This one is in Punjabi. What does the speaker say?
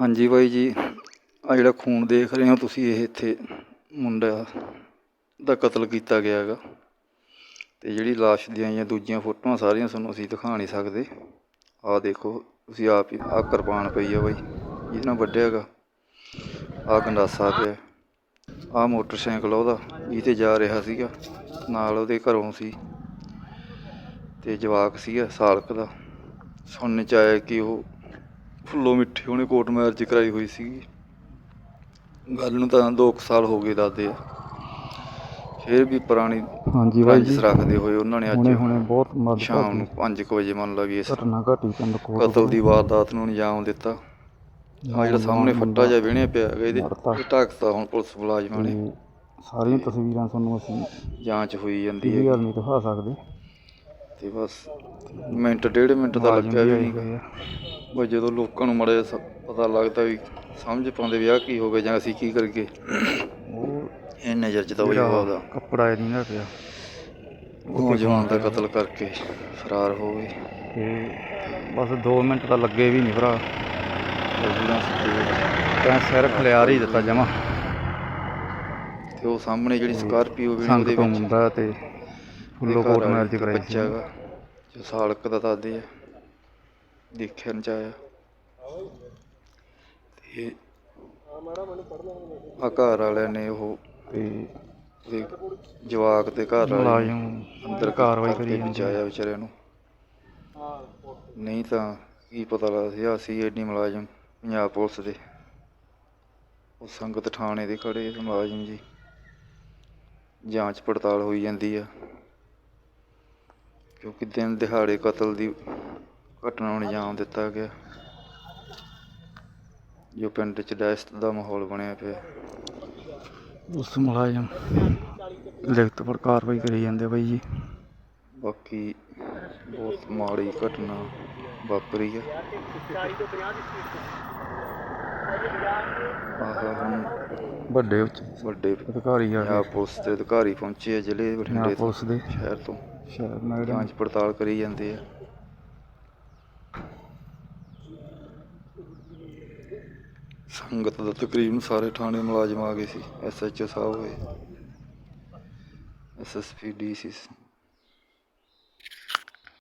ਹਾਂਜੀ ਬਾਈ ਜੀ ਆ ਜਿਹੜਾ ਖੂਨ ਦੇਖ ਰਹੇ ਹੋ ਤੁਸੀਂ, ਇਹ ਇੱਥੇ ਮੁੰਡਾ ਦਾ ਕਤਲ ਕੀਤਾ ਗਿਆ ਹੈਗਾ। ਤੇ ਜਿਹੜੀ ਲਾਸ਼ ਦੀਆਂ ਜਾਂ ਦੂਜੀਆਂ ਫੋਟੋਆਂ ਸਾਰੀਆਂ ਤੁਹਾਨੂੰ ਅਸੀਂ ਦਿਖਾ ਨਹੀਂ ਸਕਦੇ। ਆਹ ਦੇਖੋ, ਤੁਸੀਂ ਆਪ ਹੀ, ਆਹ ਕਿਰਪਾਨ ਪਈ ਆ ਬਾਈ ਜਿਹਦੇ ਨਾਲ ਵੱਢਿਆ ਹੈਗਾ। ਆਹ ਗੰਡਾਸਾ ਪਿਆ, ਆਹ ਮੋਟਰਸਾਈਕਲ ਉਹਦਾ, ਇਹ ਤੇ ਜਾ ਰਿਹਾ ਸੀਗਾ, ਨਾਲ ਉਹਦੇ ਘਰੋਂ ਸੀ। ਤੇ ਜਵਾਕ ਸੀਗਾ, ਸਾਲਕ ਦਾ। ਸੁਣਨ ਚ ਆਇਆ ਕਿ ਉਹ ਫੁੱਲੋ ਮਿੱਠੀ ਉਹਨੇ ਕੋਰਟ ਮੈਰਿਜ ਕਰਾਈ ਹੋਈ ਸੀਗੀ। ਗੱਲ ਨੂੰ ਤਾਂ 2 ਸਾਲ ਹੋ ਗਏ ਦੱਸਦੇ ਆ। ਫਿਰ ਵੀ ਪੁਰਾਣੀ ਹਾਂਜੀ ਬਾਈ ਜੀ। ਰੱਖਦੇ ਹੋਏ ਉਹਨਾਂ ਨੇ ਹੁਣੇ ਅੱਜ ਹੁਣੇ ਬਹੁਤ ਸ਼ਾਮ ਨੂੰ ਮਦਦ 5 ਵਜੇ ਮੰਨ ਲੱਗੀ ਇਸ ਘਟਨਾ ਘਟੀ ਪਿੰਡ ਕੋਲ ਕਤਲ ਦੀ ਵਾਰਦਾਤ ਨੂੰ ਅੰਜਾਮ ਦਿੱਤਾ। ਆ ਜਿਹੜਾ ਸਾਹਮਣੇ ਫੱਟਾ ਜਿਹਾ ਵਿਹਣਿਆ ਪਿਆ ਹੈਗਾ ਇਹਦੇ। ਇਹ ਢੱਕਤਾ ਹੁਣ ਪੁਲਿਸ ਮੁਲਾਜ਼ਮਾਂ ਨੇ। ਸਾਰੀਆਂ ਤਸਵੀਰਾਂ ਤੁਹਾਨੂੰ ਅਸੀਂ ਜਾਂਚ ਹੋਈ ਜਾਂਦੀ ਹੈ ਵਾਲ ਨਹੀਂ ਦਿਖਾ ਸਕਦੇ। ਤੇ ਬਸ ਮਿੰਟ ਡੇਢ ਮਿੰਟ ਦਾ ਲੱਗਿਆ ਵੀ ਨਹੀਂ ਬਸ ਜਦੋਂ ਲੋਕਾਂ ਨੂੰ ਮੜੇ ਪਤਾ ਲੱਗਦਾ ਵੀ ਸਮਝ ਪਾਉਂਦੇ ਵੀ ਆਹ ਕੀ ਹੋ ਗਿਆ ਜਾਂ ਅਸੀਂ ਕੀ ਕਰੀਏ ਉਹ ਇਹ ਨਜ਼ਰ ਚ ਤਾਂ ਉਹੀ ਜਿਹੜਾ ਹੋਦਾ ਕੱਪੜਾ ਇਹ ਨਹੀਂ ਨਾ ਪਿਆ। ਨੌਜਵਾਨ ਦਾ ਕਤਲ ਕਰਕੇ ਫਰਾਰ ਹੋ ਗਏ। ਤੇ ਬਸ 2 ਮਿੰਟ ਤਾਂ ਲੱਗੇ ਵੀ ਨਹੀਂ ਭਰਾ। ਦੇ ਤੈਂ ਸਿਰ ਖਲਿਆਰ ਹੀ ਦਿੱਤਾ ਜਮਾ। ਤੇ ਉਹ ਸਾਹਮਣੇ ਜਿਹੜੀ ਸਕਾਰਪੀਓ ਵੀ ਉਹਦੇ ਤੋਂ ਵਿੱਚ ਮੁੰਡਾ ਤੇ ਫੁੱਲੋ ਕੋਟ ਮੈਰਿਜ ਕਰਾਈ ਬੱਚਾ ਹੈਗਾ ਜੋ ਸਾਲਕ ਦਾ ਦੱਸਦੇ ਆ। ਦੇਖਿਆ ਨ ਚਾਇਆ ਤੇ ਆ ਘਰ ਵਾਲਿਆਂ ਨੇ ਉਹ ਤੇ ਉਹਦੇ ਜਵਾਕ ਦੇ ਘਰ ਵਾਲੇ ਮੁਲਾਜ਼ਮ ਅੰਦਰ ਕਾਰਵਾਈ ਕਰੀ ਜਾਂਦੇ ਬਚਾਇਆ ਵਿਚਾਰਿਆਂ ਨੂੰ। ਨਹੀਂ ਤਾਂ ਕੀ ਪਤਾ ਲੱਗਦਾ ਸੀ ਅਸੀਂ ਐਡੀ ਮੁਲਾਜ਼ਮ ਪੰਜਾਬ ਪੁਲਿਸ ਦੇ। ਉਹ ਸੰਗਤ ਥਾਣੇ ਦੇ ਖੜੇ ਮੁਲਾਜ਼ਮ ਜੀ। ਜਾਂਚ ਪੜਤਾਲ ਹੋਈ ਜਾਂਦੀ ਆ। ਕਿਉਂਕਿ ਦਿਨ ਦਿਹਾੜੇ ਕਤਲ ਦੀ ਘਟਨਾ ਨੂੰ ਅੰਜਾਮ ਦਿੱਤਾ ਗਿਆ। ਜੋ ਪਿੰਡ 'ਚ ਦਹਿਸ਼ਤ ਦਾ ਮਾਹੌਲ ਬਣਿਆ ਪਿਆ। ਉਸ ਮੁਲਾਜ਼ਮ ਲਿਖਤ ਪਰ ਕਾਰਵਾਈ ਕਰੀ ਜਾਂਦੇ ਬਾਈ ਜੀ। ਬਾਕੀ ਬਹੁਤ ਮਾੜੀ ਘਟਨਾ ਵਾਪਰੀ ਹੈ ਆਹ ਹੁਣ ਵੱਡੇ ਉੱਚ ਵੱਡੇ ਅਧਿਕਾਰੀ ਆ ਪੰਜਾਬ ਪੁਲਿਸ ਦੇ ਅਧਿਕਾਰੀ ਪਹੁੰਚੇ ਆ ਜ਼ਿਲ੍ਹੇ ਪੰਜਾਬ ਬਠਿੰਡੇ ਤੋਂ ਪੁਲਿਸ ਦੇ ਸ਼ਹਿਰ ਤੋਂ। ਸ਼ਾਇਦ ਮੈਡਮ। ਜਾਂਚ ਪੜਤਾਲ ਕਰੀ ਜਾਂਦੇ ਆ। ਸੰਗਤ ਦਾ ਤਕਰੀਬਨ ਸਾਰੇ ਥਾਣੇ ਮੁਲਾਜ਼ਮ ਆ ਗਏ ਸੀ ਐਸਐਚਓ ਸਾਹਿਬ ਹੋਏ ਐਸਐਸਪੀ ਡੀਸੀ